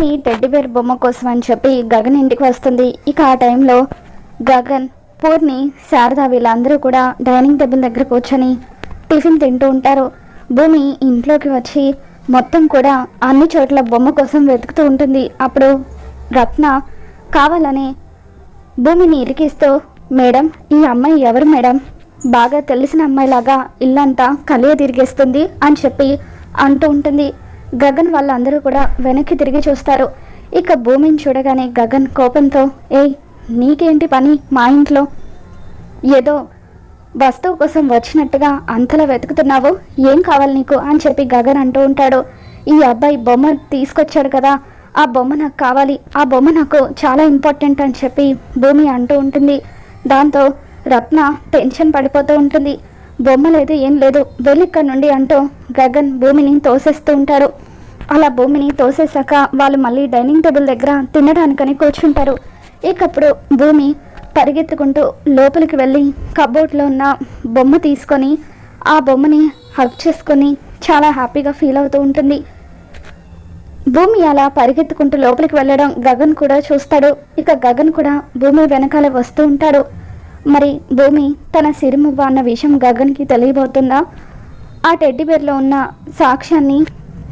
భూమి teddy bear బొమ్మ కోసం అని చెప్పి గగన్ ఇంటికి వస్తుంది. ఇక ఆ టైంలో గగన్ పూర్ణి శారద వీళ్ళందరూ కూడా డైనింగ్ టేబుల్ దగ్గర కూర్చొని టిఫిన్ తింటూ ఉంటారు. భూమి ఇంట్లోకి వచ్చి మొత్తం కూడా అన్ని చోట్ల బొమ్మ కోసం వెతుకుతూ ఉంటుంది. అప్పుడు రత్న కావాలని భూమిని ఇరికిస్తూ మేడం ఈ అమ్మాయి ఎవరు మేడం? బాగా తెలిసిన అమ్మాయిలాగా ఇల్లంతా కలియ తిరిగేస్తుంది అని చెప్పి అంటూ ఉంటుంది. గగన్ వాళ్ళందరూ కూడా వెనక్కి తిరిగి చూస్తారు. ఇక భూమిని చూడగానే గగన్ కోపంతో ఏయ్ నీకేంటి పని మా ఇంట్లో? ఏదో వస్తువు కోసం వచ్చినట్టుగా అంతలా వెతుకుతున్నావు? ఏం కావాలి నీకు? అని చెప్పి గగన్ అంటూ ఉంటాడు. ఈ అబ్బాయి బొమ్మ తీసుకొచ్చాడు కదా ఆ బొమ్మ నాకు కావాలి. ఆ బొమ్మ నాకు చాలా ఇంపార్టెంట్ అని చెప్పి భూమి అంటూ ఉంటుంది. దాంతో రత్న టెన్షన్ పడిపోతూ ఉంటుంది. బొమ్మ లేదు ఏం లేదు వెళ్ళిక్కడ నుండి అంటూ గగన్ భూమిని తోసేస్తూ ఉంటారు అలా భూమిని తోసేశాక వాళ్ళు మళ్ళీ డైనింగ్ టేబుల్ దగ్గర తినడానికని కూర్చుంటారు. ఇకప్పుడు భూమి పరిగెత్తుకుంటూ లోపలికి వెళ్ళి కబోర్డ్లో ఉన్న బొమ్మ తీసుకొని ఆ బొమ్మని హక్ చేసుకొని చాలా హ్యాపీగా ఫీల్ అవుతూ ఉంటుంది. భూమి అలా పరిగెత్తుకుంటూ లోపలికి వెళ్ళడం గగన్ కూడా చూస్తాడు. ఇక గగన్ కూడా భూమి వెనకాల వస్తూ ఉంటాడు. మరి భూమి తన సిరిమువ్వ అన్న విషయం గగన్కి తెలియబోతుందా? ఆ టెడ్డీబేర్లో ఉన్న సాక్ష్యాన్ని